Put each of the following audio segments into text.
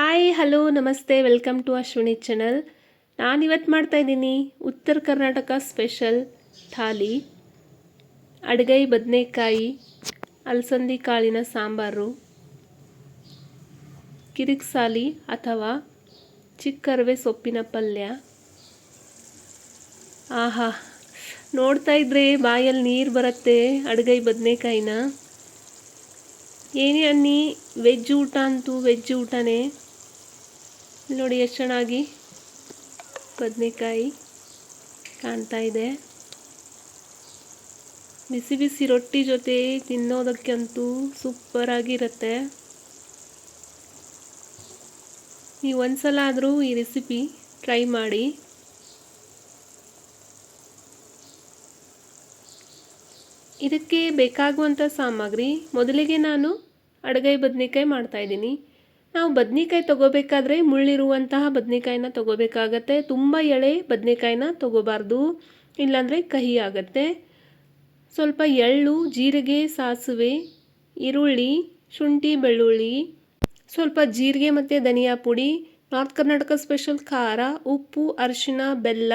Hi hello ನಮಸ್ತೆ welcome to Ashwini channel ನಾನು ಇವತ್ತು ಮಾಡ್ತಾಯಿದ್ದೀನಿ ಉತ್ತರ ಕರ್ನಾಟಕ ಸ್ಪೆಷಲ್ ಥಾಲಿ, ಅಡುಗೈ ಬದನೆಕಾಯಿ, ಅಲಸಂದಿ ಕಾಳಿನ ಸಾಂಬಾರು ಕಿರಿಕ್ಸಾಲಿ ಅಥವಾ ಚಿಕ್ಕರವೆ ಸೊಪ್ಪಿನ ಪಲ್ಯ. ಆಹಾ, ನೋಡ್ತಾ ಇದ್ರೆ ಬಾಯಲ್ಲಿ ನೀರು ಬರುತ್ತೆ ಅಡುಗೈ ಬದನೆಕಾಯಿನ. ಏನೇ ಅನ್ನಿ ವೆಜ್ ಊಟ ಅಂತೂ ವೆಜ್ ಊಟನೇ. ನೋಡಿ ಎಷ್ಟು ಚೆನ್ನಾಗಿ ಬದನೆಕಾಯಿ ಕಾಣ್ತಾ ಇದೆ. ಬಿಸಿ ಬಿಸಿ ರೊಟ್ಟಿ ಜೊತೆ ತಿನ್ನೋದಕ್ಕಂತೂ ಸೂಪರಾಗಿರುತ್ತೆ ನೀವು ಒಂದ್ಸಲ ಆದರೂ ಈ ರೆಸಿಪಿ ಟ್ರೈ ಮಾಡಿ. ಇದಕ್ಕೆ ಬೇಕಾಗುವಂಥ ಸಾಮಗ್ರಿ ಮೊದಲಿಗೆ ನಾನು ಅಡಗೈ ಬದನೆಕಾಯಿ ಮಾಡ್ತಾಯಿದ್ದೀನಿ ನಾವು ಬದನೆಕಾಯಿ ತೊಗೋಬೇಕಾದ್ರೆ ಮುಳ್ಳಿರುವಂತಹ ಬದನೆಕಾಯಿನ ತೊಗೋಬೇಕಾಗತ್ತೆ. ತುಂಬ ಎಳೆ ಬದನೆಕಾಯಿನ ತೊಗೋಬಾರ್ದು. ಇಲ್ಲಾಂದರೆ ಕಹಿ ಆಗುತ್ತೆ. ಸ್ವಲ್ಪ ಎಳ್ಳು, ಜೀರಿಗೆ, ಸಾಸಿವೆ, ಈರುಳ್ಳಿ, ಶುಂಠಿ, ಬೆಳ್ಳುಳ್ಳಿ, ಸ್ವಲ್ಪ ಜೀರಿಗೆ ಮತ್ತು ಧನಿಯಾ ಪುಡಿ, ನಾರ್ತ್ ಕರ್ನಾಟಕ ಸ್ಪೆಷಲ್ ಖಾರ, ಉಪ್ಪು ಅರಿಶಿನ ಬೆಲ್ಲ,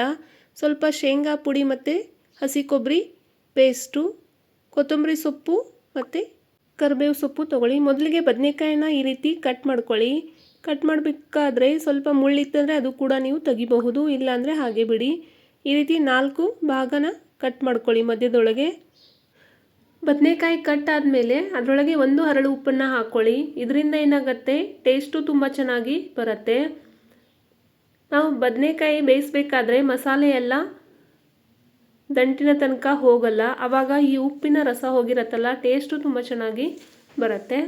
ಸ್ವಲ್ಪ ಶೇಂಗಾ ಪುಡಿ ಮತ್ತು ಹಸಿ ಕೊಬ್ಬರಿ, ಪೇಸ್ಟು, ಕೊತ್ತಂಬರಿ ಸೊಪ್ಪು ಮತ್ತು ಕರಿಬೇವು ಸೊಪ್ಪು ತೊಗೊಳ್ಳಿ. ಮೊದಲಿಗೆ ಬದನೆಕಾಯಿನ ಈ ರೀತಿ ಕಟ್ ಮಾಡ್ಕೊಳ್ಳಿ. ಕಟ್ ಮಾಡಬೇಕಾದ್ರೆ ಸ್ವಲ್ಪ ಮುಳ್ಳಿತ್ತಂದರೆ ಅದು ಕೂಡ ನೀವು ತೆಗಿಬಹುದು. ಇಲ್ಲಾಂದರೆ ಹಾಗೆ ಬಿಡಿ. ಈ ರೀತಿ ನಾಲ್ಕು ಭಾಗನ ಕಟ್ ಮಾಡ್ಕೊಳ್ಳಿ ಮಧ್ಯದೊಳಗೆ. ಬದನೆಕಾಯಿ ಕಟ್ ಆದಮೇಲೆ ಅದರೊಳಗೆ ಒಂದು ಹರಳು ಉಪ್ಪನ್ನು ಹಾಕ್ಕೊಳ್ಳಿ ಇದರಿಂದ ಏನಾಗುತ್ತೆ? ಟೇಸ್ಟು ತುಂಬ ಚೆನ್ನಾಗಿ ಬರುತ್ತೆ. ನಾವು ಬದನೆಕಾಯಿ ಬೇಯಿಸ್ಬೇಕಾದ್ರೆ ಮಸಾಲೆ ಎಲ್ಲ ದಂಟಿನ ತನಕ ಹೋಗಲ್ಲ. ಆವಾಗ ಈ ಉಪ್ಪಿನ ರಸ ಹೋಗಿರತ್ತಲ್ಲ ಟೇಸ್ಟು ತುಂಬ ಚೆನ್ನಾಗಿ ಬರುತ್ತೆ.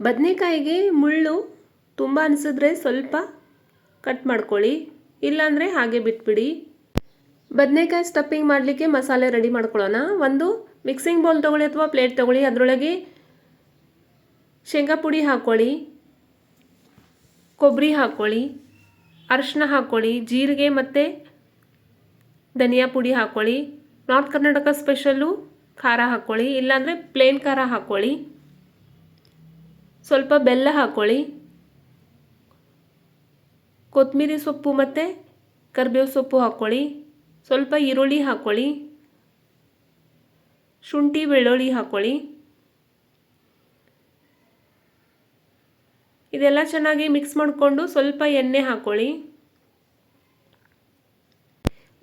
ಬದನೆಕಾಯಿಗೆ ಮುಳ್ಳು ತುಂಬ ಅನಿಸಿದ್ರೆ ಸ್ವಲ್ಪ ಕಟ್ ಮಾಡ್ಕೊಳ್ಳಿ. ಇಲ್ಲಾಂದರೆ ಹಾಗೆ ಬಿಟ್ಬಿಡಿ. ಬದನೆಕಾಯಿ ಸ್ಟಫಿಂಗ್ ಮಾಡಲಿಕ್ಕೆ ಮಸಾಲೆ ರೆಡಿ ಮಾಡ್ಕೊಳ್ಳೋಣ. ಒಂದು ಮಿಕ್ಸಿಂಗ್ ಬೌಲ್ ತೊಗೊಳ್ಳಿ ಅಥವಾ ಪ್ಲೇಟ್ ತೊಗೊಳ್ಳಿ. ಅದರೊಳಗೆ ಶೇಂಗಾ ಪುಡಿ ಹಾಕ್ಕೊಳ್ಳಿ ಕೊಬ್ಬರಿ ಹಾಕ್ಕೊಳ್ಳಿ ಅರಿಶಿನ ಹಾಕ್ಕೊಳ್ಳಿ ಜೀರಿಗೆ ಮತ್ತು ಧನಿಯಾ ಪುಡಿ ಹಾಕ್ಕೊಳ್ಳಿ ನಾರ್ತ್ ಕರ್ನಾಟಕ ಸ್ಪೆಷಲ್ಲು ಖಾರ ಹಾಕ್ಕೊಳ್ಳಿ ಇಲ್ಲಾಂದರೆ ಪ್ಲೇನ್ ಖಾರ ಹಾಕ್ಕೊಳ್ಳಿ ಸ್ವಲ್ಪ ಬೆಲ್ಲ ಹಾಕ್ಕೊಳ್ಳಿ ಕೊತ್ತಂಬರಿ ಸೊಪ್ಪು ಮತ್ತು ಕರಿಬೇವು ಸೊಪ್ಪು ಹಾಕ್ಕೊಳ್ಳಿ ಸ್ವಲ್ಪ ಈರುಳ್ಳಿ ಹಾಕ್ಕೊಳ್ಳಿ ಶುಂಠಿ ಬೆಳ್ಳುಳ್ಳಿ ಹಾಕ್ಕೊಳ್ಳಿ ಇದೆಲ್ಲ ಚೆನ್ನಾಗಿ ಮಿಕ್ಸ್ ಮಾಡಿಕೊಂಡು ಸ್ವಲ್ಪ ಎಣ್ಣೆ ಹಾಕ್ಕೊಳ್ಳಿ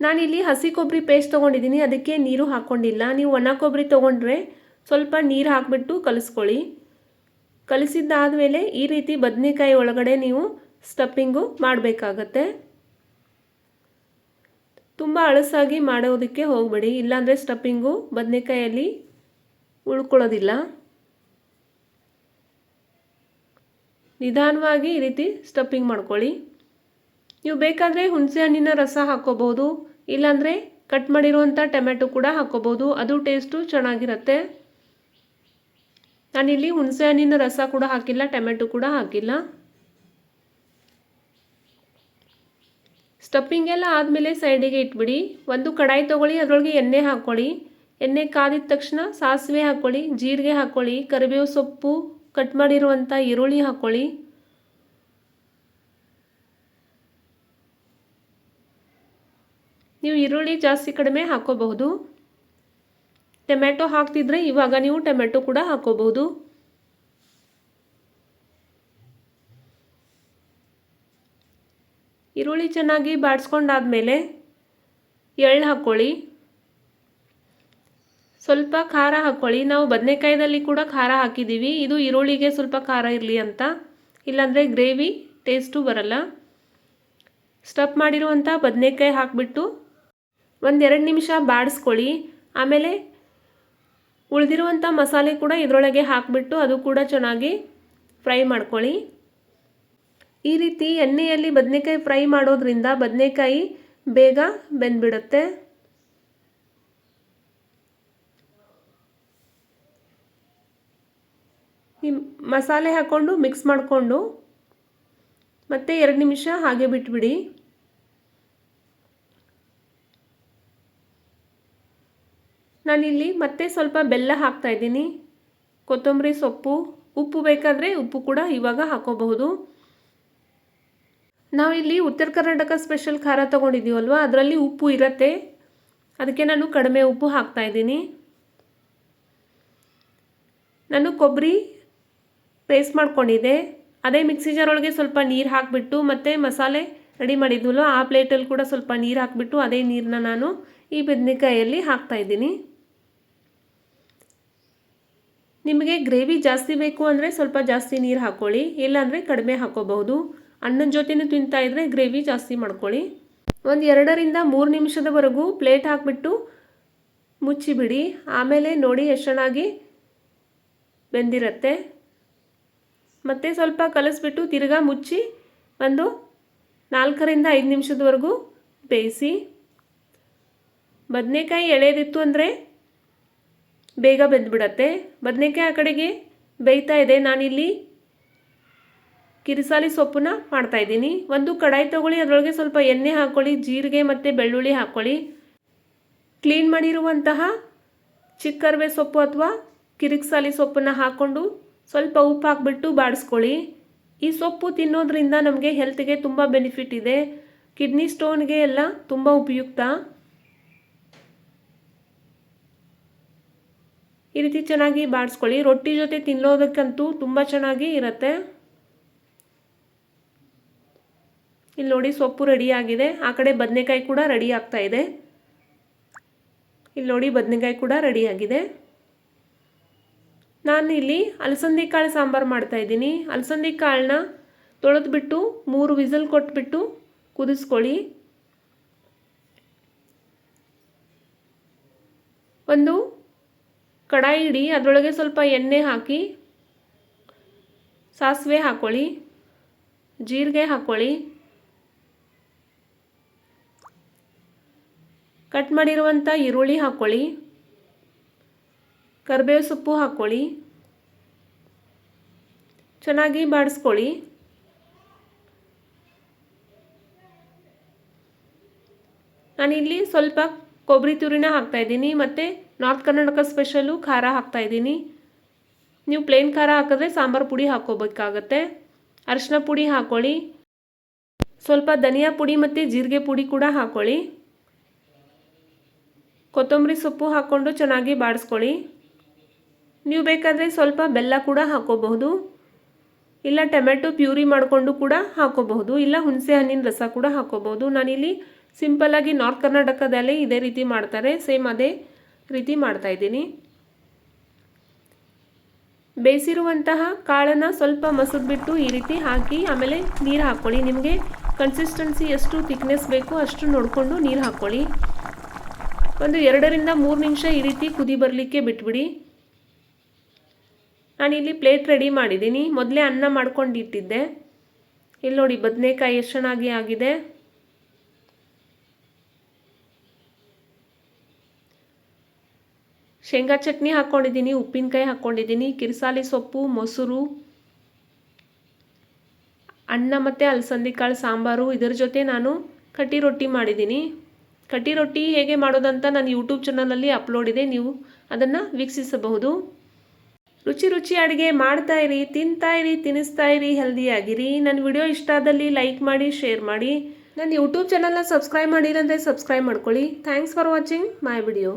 ನಾನಿಲ್ಲಿ ಹಸಿ ಕೊಬ್ಬರಿ ಪೇಸ್ಟ್ ತೊಗೊಂಡಿದ್ದೀನಿ, ಅದಕ್ಕೆ ನೀರು ಹಾಕ್ಕೊಂಡಿಲ್ಲ. ನೀವು ಒಣ ಕೊಬ್ಬರಿ ತೊಗೊಂಡ್ರೆ ಸ್ವಲ್ಪ ನೀರು ಹಾಕಿಬಿಟ್ಟು ಕಲಿಸ್ಕೊಳ್ಳಿ. ಕಲಿಸಿದ್ದಾದಮೇಲೆ ಈ ರೀತಿ ಬದನೆಕಾಯಿ ಒಳಗಡೆ ನೀವು ಸ್ಟಫಿಂಗು ಮಾಡಬೇಕಾಗತ್ತೆ. ತುಂಬ ಅಳಸಾಗಿ ಮಾಡೋದಕ್ಕೆ ಹೋಗಬೇಡಿ, ಇಲ್ಲಾಂದರೆ ಸ್ಟಫಿಂಗು ಬದನೆಕಾಯಲ್ಲಿ ಉಳ್ಕೊಳ್ಳೋದಿಲ್ಲ. ನಿಧಾನವಾಗಿ ಈ ರೀತಿ ಸ್ಟಫಿಂಗ್ ಮಾಡ್ಕೊಳ್ಳಿ. ನೀವು ಬೇಕಾದರೆ ಹುಣಸೆ ಹಣ್ಣಿನ ರಸ ಹಾಕ್ಕೋಬೋದು ಇಲ್ಲಾಂದರೆ ಕಟ್ ಮಾಡಿರುವಂಥ ಟೊಮೆಟೊ ಕೂಡ ಹಾಕ್ಕೋಬೋದು ಅದು ಟೇಸ್ಟು ಚೆನ್ನಾಗಿರುತ್ತೆ. ನಾನಿಲ್ಲಿ ಹುಣಸೆ ಹಣ್ಣಿನ ರಸ ಕೂಡ ಹಾಕಿಲ್ಲ ಟೊಮೆಟೊ ಕೂಡ ಹಾಕಿಲ್ಲ. ಸ್ಟಫಿಂಗ್ ಎಲ್ಲ ಆದಮೇಲೆ ಸೈಡಿಗೆ ಇಟ್ಬಿಡಿ. ಒಂದು ಕಡಾಯಿ ತೊಗೊಳ್ಳಿ, ಅದರೊಳಗೆ ಎಣ್ಣೆ ಹಾಕ್ಕೊಳ್ಳಿ. ಎಣ್ಣೆ ಕಾದಿದ ತಕ್ಷಣ ಸಾಸಿವೆ ಹಾಕ್ಕೊಳ್ಳಿ, ಜೀರಿಗೆ ಹಾಕ್ಕೊಳ್ಳಿ, ಕರಿಬೇವು ಸೊಪ್ಪು ಕಟ್ ಮಾಡಿರುವಂಥ ಈರುಳ್ಳಿ ಹಾಕ್ಕೊಳ್ಳಿ. ನೀವು ಈರುಳ್ಳಿ ಜಾಸ್ತಿ ಕಡಿಮೆ ಹಾಕೋಬಹುದು. ಟೊಮೆಟೊ ಹಾಕ್ತಿದ್ರೆ ಇವಾಗ ನೀವು ಟೊಮೆಟೊ ಕೂಡ ಹಾಕೋಬಹುದು. ಈರುಳ್ಳಿ ಚೆನ್ನಾಗಿ ಬಾಡಿಸ್ಕೊಂಡಾದ್ಮೇಲೆ ಎಳ್ಳು ಹಾಕ್ಕೊಳ್ಳಿ. ಸ್ವಲ್ಪ ಖಾರ ಹಾಕ್ಕೊಳ್ಳಿ. ನಾವು ಬದನೆಕಾಯಿದಲ್ಲಿ ಕೂಡ ಖಾರ ಹಾಕಿದ್ದೀವಿ. ಇದು ಈರುಳ್ಳಿಗೆ ಸ್ವಲ್ಪ ಖಾರ ಇರಲಿ ಅಂತ. ಇಲ್ಲಾಂದರೆ ಗ್ರೇವಿ ಟೇಸ್ಟು ಬರಲ್ಲ. ಸ್ಟಫ್ ಮಾಡಿರುವಂಥ ಬದನೆಕಾಯಿ ಹಾಕಿಬಿಟ್ಟು ಒಂದೆರಡು ನಿಮಿಷ ಬಾಡಿಸ್ಕೊಳ್ಳಿ. ಆಮೇಲೆ ಉಳಿದಿರುವಂಥ ಮಸಾಲೆ ಕೂಡ ಇದರೊಳಗೆ ಹಾಕಿಬಿಟ್ಟು ಅದು ಕೂಡ ಚೆನ್ನಾಗಿ ಫ್ರೈ ಮಾಡ್ಕೊಳ್ಳಿ. ಈ ರೀತಿ ಎಣ್ಣೆಯಲ್ಲಿ ಬದನೆಕಾಯಿ ಫ್ರೈ ಮಾಡೋದ್ರಿಂದ ಬದನೆಕಾಯಿ ಬೇಗ ಬೆಂದ್ಬಿಡುತ್ತೆ. ಈ ಮಸಾಲೆ ಹಾಕ್ಕೊಂಡು ಮಿಕ್ಸ್ ಮಾಡಿಕೊಂಡು ಮತ್ತೆ ಎರಡು ನಿಮಿಷ ಹಾಗೆ ಬಿಟ್ಬಿಡಿ. ನಾನಿಲ್ಲಿ ಮತ್ತೆ ಸ್ವಲ್ಪ ಬೆಲ್ಲ ಹಾಕ್ತಾ ಇದ್ದೀನಿ. ಕೊತ್ತಂಬರಿ ಸೊಪ್ಪು, ಉಪ್ಪು ಬೇಕಾದರೆ ಉಪ್ಪು ಕೂಡ ಇವಾಗ ಹಾಕೋಬಹುದು. ನಾವಿಲ್ಲಿ ಉತ್ತರ ಕರ್ನಾಟಕ ಸ್ಪೆಷಲ್ ಖಾರ ತೊಗೊಂಡಿದ್ದೀವಲ್ವ? ಅದರಲ್ಲಿ ಉಪ್ಪು ಇರತ್ತೆ. ಅದಕ್ಕೆ ನಾನು ಕಡಿಮೆ ಉಪ್ಪು ಹಾಕ್ತಾ ಇದ್ದೀನಿ. ನಾನು ಕೊಬ್ಬರಿ ಪೇಸ್ಟ್ ಮಾಡ್ಕೊಂಡಿದ್ದೆ. ಅದೇ ಮಿಕ್ಸಿ ಜಾರ್ ಒಳಗೆ ಸ್ವಲ್ಪ ನೀರು ಹಾಕಿಬಿಟ್ಟು ಮತ್ತು ಮಸಾಲೆ ರೆಡಿ ಮಾಡಿದ್ವಲ್ಲ ಆ ಪ್ಲೇಟಲ್ಲಿ ಕೂಡ ಸ್ವಲ್ಪ ನೀರು ಹಾಕಿಬಿಟ್ಟು ಅದೇ ನೀರನ್ನ ನಾನು ಈ ಬದನೆಕಾಯಲ್ಲಿ ಹಾಕ್ತಾಯಿದ್ದೀನಿ ನಿಮಗೆ ಗ್ರೇವಿ ಜಾಸ್ತಿ ಬೇಕು ಅಂದರೆ ಸ್ವಲ್ಪ ಜಾಸ್ತಿ ನೀರು ಹಾಕ್ಕೊಳ್ಳಿ ಇಲ್ಲಾಂದರೆ ಕಡಿಮೆ ಹಾಕೋಬಹುದು. ಅನ್ನದ ಜೊತೆನೂ ತಿಂತಾ ಇದ್ದರೆ ಗ್ರೇವಿ ಜಾಸ್ತಿ ಮಾಡ್ಕೊಳ್ಳಿ. ಒಂದು ಎರಡರಿಂದ ಮೂರು ನಿಮಿಷದವರೆಗೂ ಪ್ಲೇಟ್ ಹಾಕಿಬಿಟ್ಟು ಮುಚ್ಚಿಬಿಡಿ. ಆಮೇಲೆ ನೋಡಿ ಎಷ್ಟು ಚೆನ್ನಾಗಿ ಬೆಂದಿರತ್ತೆ. ಮತ್ತು ಸ್ವಲ್ಪ ಕಲಿಸ್ಬಿಟ್ಟು ತಿರ್ಗಾ ಮುಚ್ಚಿ ಒಂದು ನಾಲ್ಕರಿಂದ ಐದು ನಿಮಿಷದವರೆಗೂ ಬೇಯಿಸಿ. ಬದನೆಕಾಯಿ ಎಳೆದಿತ್ತು ಅಂದರೆ ಬೇಗ ಬೆಂದ್ಬಿಡತ್ತೆ. ಬದನೆಕಾಯಿ ಆ ಕಡೆಗೆ ಬೇಯ್ತಾ ಇದೆ. ನಾನಿಲ್ಲಿ ಕಿರಿಸಾಲಿ ಸೊಪ್ಪನ್ನ ಮಾಡ್ತಾಯಿದ್ದೀನಿ ಒಂದು ಕಡಾಯಿ ತೊಗೊಳ್ಳಿ, ಅದರೊಳಗೆ ಸ್ವಲ್ಪ ಎಣ್ಣೆ ಹಾಕ್ಕೊಳ್ಳಿ, ಜೀರಿಗೆ ಮತ್ತು ಬೆಳ್ಳುಳ್ಳಿ ಹಾಕ್ಕೊಳ್ಳಿ. ಕ್ಲೀನ್ ಮಾಡಿರುವಂತಹ ಚಿಕ್ಕರ್ವೆ ಸೊಪ್ಪು ಅಥವಾ ಕಿರಿಕ್ಸಾಲಿ ಸೊಪ್ಪನ್ನು ಹಾಕ್ಕೊಂಡು ಸ್ವಲ್ಪ ಉಪ್ಪು ಹಾಕ್ಬಿಟ್ಟು ಬಾಡಿಸ್ಕೊಳ್ಳಿ. ಈ ಸೊಪ್ಪು ತಿನ್ನೋದ್ರಿಂದ ನಮಗೆ ಹೆಲ್ತ್ಗೆ ತುಂಬ ಬೆನಿಫಿಟ್ ಇದೆ. ಕಿಡ್ನಿ ಸ್ಟೋನ್ಗೆ ಎಲ್ಲ ತುಂಬ ಉಪಯುಕ್ತ. ಈ ರೀತಿ ಚೆನ್ನಾಗಿ ಬಾಡಿಸ್ಕೊಳ್ಳಿ. ರೊಟ್ಟಿ ಜೊತೆ ತಿನ್ನೋದಕ್ಕಂತೂ ತುಂಬ ಚೆನ್ನಾಗಿ ಇರುತ್ತೆ. ಇಲ್ಲಿ ನೋಡಿ ಸೊಪ್ಪು ರೆಡಿ ಆಗಿದೆ. ಆ ಕಡೆ ಬದನೆಕಾಯಿ ಕೂಡ ರೆಡಿ ಆಗ್ತಾ ಇದೆ. ಇಲ್ಲಿ ನೋಡಿ ಬದನೆಕಾಯಿ ಕೂಡ ರೆಡಿ ಆಗಿದೆ. ನಾನು ಇಲ್ಲಿ ಅಲಸಂದಿ ಕಾಳು ಸಾಂಬಾರು ಮಾಡ್ತಾಯಿದ್ದೀನಿ ಅಲಸಂದಿ ಕಾಳನ್ನ ತೊಳೆದ್ಬಿಟ್ಟು ಮೂರು ವಿಸಲ್ ಕೊಟ್ಬಿಟ್ಟು ಕುದಿಸ್ಕೊಳ್ಳಿ. ಒಂದು ಕಡಾಯಿ ಇಡಿ, ಅದರೊಳಗೆ ಸ್ವಲ್ಪ ಎಣ್ಣೆ ಹಾಕಿ, ಸಾಸಿವೆ ಹಾಕ್ಕೊಳ್ಳಿ ಜೀರಿಗೆ ಹಾಕ್ಕೊಳ್ಳಿ ಕಟ್ ಮಾಡಿರುವಂಥ ಈರುಳ್ಳಿ ಹಾಕ್ಕೊಳ್ಳಿ ಕರಿಬೇವು ಸೊಪ್ಪು ಹಾಕ್ಕೊಳ್ಳಿ ಚೆನ್ನಾಗಿ ಬಾಡಿಸ್ಕೊಳ್ಳಿ. ನಾನಿಲ್ಲಿ ಸ್ವಲ್ಪ ಕೊಬ್ಬರಿ ತುರಿನ ಹಾಕ್ತಾಯಿದ್ದೀನಿ ಮತ್ತು ನಾರ್ತ್ ಕರ್ನಾಟಕ ಸ್ಪೆಷಲು ಖಾರ ಹಾಕ್ತಾಯಿದ್ದೀನಿ ನೀವು ಪ್ಲೇನ್ ಖಾರ ಹಾಕಿದ್ರೆ ಸಾಂಬಾರು ಪುಡಿ ಹಾಕೋಬೇಕಾಗತ್ತೆ ಅರಿಶಿನ ಪುಡಿ ಹಾಕ್ಕೊಳ್ಳಿ ಸ್ವಲ್ಪ ಧನಿಯಾ ಪುಡಿ ಮತ್ತು ಜೀರಿಗೆ ಪುಡಿ ಕೂಡ ಹಾಕ್ಕೊಳ್ಳಿ ಕೊತ್ತಂಬರಿ ಸೊಪ್ಪು ಹಾಕ್ಕೊಂಡು ಚೆನ್ನಾಗಿ ಬಾಡಿಸ್ಕೊಳ್ಳಿ. ನೀವು ಬೇಕಾದರೆ ಸ್ವಲ್ಪ ಬೆಲ್ಲ ಕೂಡ ಹಾಕೋಬಹುದು ಇಲ್ಲ ಟೊಮೆಟೊ ಪ್ಯೂರಿ ಮಾಡಿಕೊಂಡು ಕೂಡ ಹಾಕೋಬಹುದು ಇಲ್ಲ ಹುಣಸೆ ಹಣ್ಣಿನ ರಸ ಕೂಡ ಹಾಕೋಬಹುದು ನಾನಿಲ್ಲಿ ಸಿಂಪಲ್ಲಾಗಿ ನಾರ್ತ್ ಕರ್ನಾಟಕದಲ್ಲಿ ಇದೇ ರೀತಿ ಮಾಡ್ತಾರೆ. ಸೇಮ್ ಅದೇ ರೀತಿ ಮಾಡ್ತಾಯಿದ್ದೀನಿ ಬೇಯಿಸಿರುವಂತಹ ಕಾಳನ್ನು ಸ್ವಲ್ಪ ಮಸದ್ಬಿಟ್ಟು ಈ ರೀತಿ ಹಾಕಿ ಆಮೇಲೆ ನೀರು ಹಾಕ್ಕೊಳ್ಳಿ. ನಿಮಗೆ ಕನ್ಸಿಸ್ಟೆನ್ಸಿ ಎಷ್ಟು ಥಿಕ್ನೆಸ್ ಬೇಕು ಅಷ್ಟು ನೋಡಿಕೊಂಡು ನೀರು ಹಾಕ್ಕೊಳ್ಳಿ. ಒಂದು ಎರಡರಿಂದ ಮೂರು ನಿಮಿಷ ಈ ರೀತಿ ಕುದಿ ಬರಲಿಕ್ಕೆ ಬಿಟ್ಬಿಡಿ. ನಾನಿಲ್ಲಿ ಪ್ಲೇಟ್ ರೆಡಿ ಮಾಡಿದ್ದೀನಿ. ಮೊದಲೇ ಅನ್ನ ಮಾಡ್ಕೊಂಡು ಇಟ್ಟಿದ್ದೆ. ಇಲ್ಲಿ ನೋಡಿ ಬದನೆಕಾಯಿ ಎಷ್ಟು ಚೆನ್ನಾಗಿ ಆಗಿದೆ. ಶೇಂಗಾ ಚಟ್ನಿ ಹಾಕ್ಕೊಂಡಿದ್ದೀನಿ ಉಪ್ಪಿನಕಾಯಿ ಹಾಕ್ಕೊಂಡಿದ್ದೀನಿ ಕಿರ್ಸಾಲಿ ಸೊಪ್ಪು, ಮೊಸರು, ಅನ್ನ ಮತ್ತು ಅಲಸಂದಿ ಕಾಳು ಸಾಂಬಾರು. ಇದರ ಜೊತೆ ನಾನು ಕಟ್ಟಿ ರೊಟ್ಟಿ ಮಾಡಿದ್ದೀನಿ. ಕಟ್ಟಿ ರೊಟ್ಟಿ ಹೇಗೆ ಮಾಡೋದಂತ ನಾನು ಯೂಟ್ಯೂಬ್ ಚಾನಲಲ್ಲಿ ಅಪ್ಲೋಡ್ ಇದೆ, ನೀವು ಅದನ್ನು ವೀಕ್ಷಿಸಬಹುದು. ರುಚಿ ರುಚಿ ಅಡುಗೆ ಮಾಡ್ತಾ ಇರಿ, ತಿಂತಾ ಇರಿ ತಿನ್ನಿಸ್ತಾ ಇರಿ ಹೆಲ್ದಿಯಾಗಿರಿ ನನ್ನ ವಿಡಿಯೋ ಇಷ್ಟ ಆದಲ್ಲಿ ಲೈಕ್ ಮಾಡಿ ಶೇರ್ ಮಾಡಿ. ನನ್ನ ಯೂಟ್ಯೂಬ್ ಚಾನಲ್ನ ಸಬ್ಸ್ಕ್ರೈಬ್ ಮಾಡಿರಂದರೆ ಸಬ್ಸ್ಕ್ರೈಬ್ ಮಾಡ್ಕೊಳ್ಳಿ. Thanks for watching my video